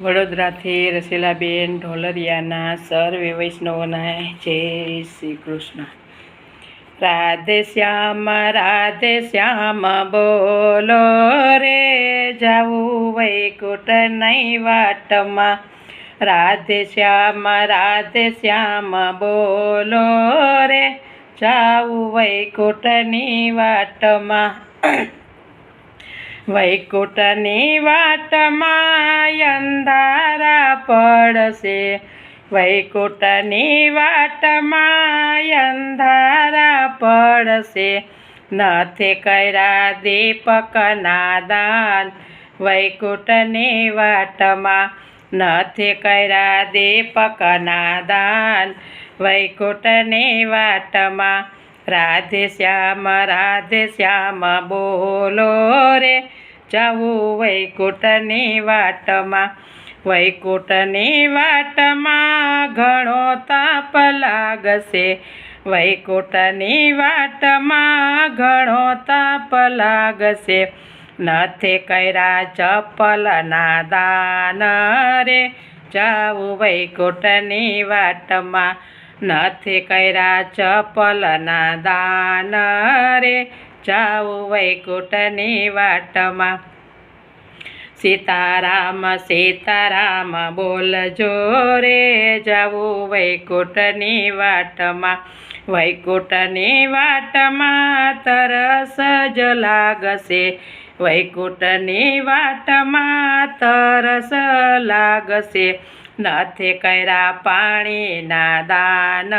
વડોદરાથી રસીલાબેન ઢોલરિયાના સર્વે વૈષ્ણવના જય શ્રી કૃષ્ણ. રાધે શ્યામ રાધે શ્યામ બોલો રે જાવું વૈકુટ નહીં વાટમાં. રાધે શ્યામ રાધે શ્યામ બોલો રે જાવું વૈકુટની વાટમાં. વૈકુંઠની વાટમાં અંધારા પડશે. વૈકુંઠની વાટમાં અંધારા પડશે. નથી કર્યા દીપકના દાન વૈકુંઠની વાટમાં નથી કર્યા દીપકના દાન વૈકુંઠની વાટમાં રાધે શ્યામ રાધે શ્યામ બોલો રે. જવું વૈકુંઠની વાટમાં. વૈકુંઠની વાટમાં ઘણો તાપ લાગશે. વૈકુંઠની વાટમાં ઘણો તાપ લાગશે. નથી કર્યા ચપ્પલના દાન રે. જાવું વૈકુંઠની વાટમાં. નથી કર્યા ચપ્પલના દાન રે. જાવું વૈકુંઠની વાટમાં. સીતારામ સીતારામ બોલજો રે જાવું વૈકુંઠની વાટમાં. વૈકુંઠની વાટમાં તરસ જ લાગશે. વૈકુંઠની વાટમાં તરસ લાગશે. નથી કર્યા પાણીના દાન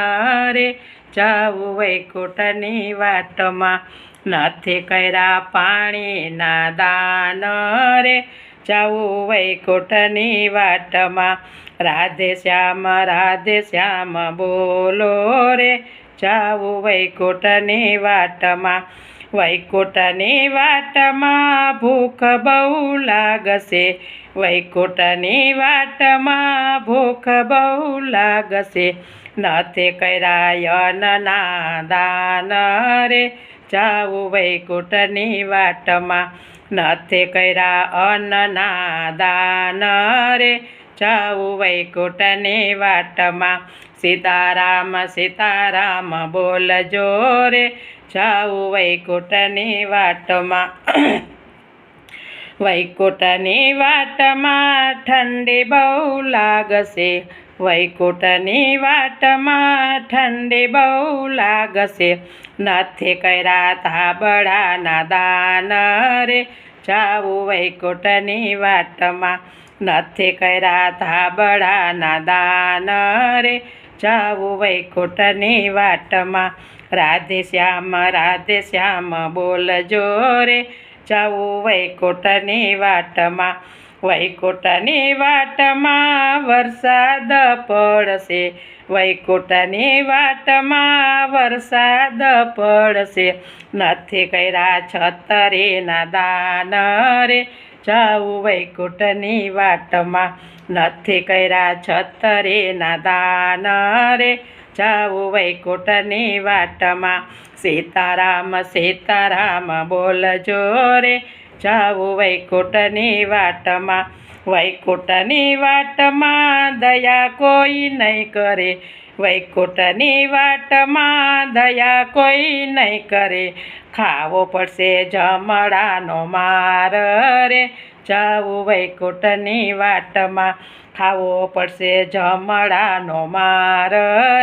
રે. જાવું વૈકુંઠની વાટમાં. નથી કર્યા પાણીના દાન રે. જાવું વૈકુંઠની વાટમાં, રાધે શ્યામ રાધે શ્યામ બોલો રે. જાવું વૈકુંઠની વાટમાં વૈકુંઠની વાટમાં ભૂખ બહુ લાગશે. વૈકુંઠની વાટમાં ભૂખ બહુ લાગશે. નથી કર્યા દાન રે. જાવું વૈકુંઠની વાટમાં. નથી કર્યા અન્નના દાન રે. જાવું વૈકુંઠની વાટમાં. સીતારામ સીતારામ બોલજો રે. જાવું વૈકુંઠની વાટમાં. વૈકુંઠની વાટમાં ઠંડી બહુ લાગશે. વૈકુંઠની વાટમાં ઠંડી બહુ લાગશે. નથી કર્યા તાબડાના દાન રે. જાવું વૈકુંઠની વાટમાં. નથી કર્યા તાબડાના દાન રે. જાવું વૈકુંઠની વાટમાં. રાધે શ્યામ રાધે શ્યામ બોલજો રે. જાવું વૈકુંઠની વાટમાં વૈકુંઠની વાટમાં વરસાદ પડશે, વૈકુંઠની વાટમાં વરસાદ પડશે. નથી કર્યા છતરીના દાન રે જાવું વૈકુંઠની વાટમાં. નથી કર્યા છતરીના દાન રે જાવું વૈકુંઠની વાટમાં. સીતારામ સીતારામ બોલજો રે જાવું વૈકુંઠની વાટમાં. વૈકુંઠની વાટમાં દયા કોઈ નહીં કરે. વૈકુંઠની વાટમાં દયા કોઈ નહીં કરે. ખાવો પડશે જમડાનો માર રે. જાવું વૈકુંઠની વાટમાં. ખાવો પડશે જમડાનો માર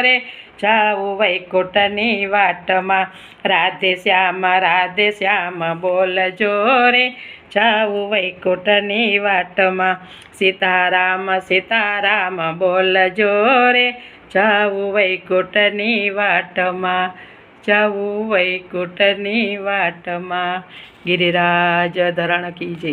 રે. જાવું વૈકુંઠની વાટમાં, રાધે શ્યામ રાધે શ્યામ બોલજો રે. જાવું વૈકુંઠની વાટમાં, સીતારામ સીતારામ બોલજો રે. જાવું વૈકુંઠની વાટમાં જાવું વૈકુંઠની વાટમાં. ગિરિરાજ ધરણ કી જય.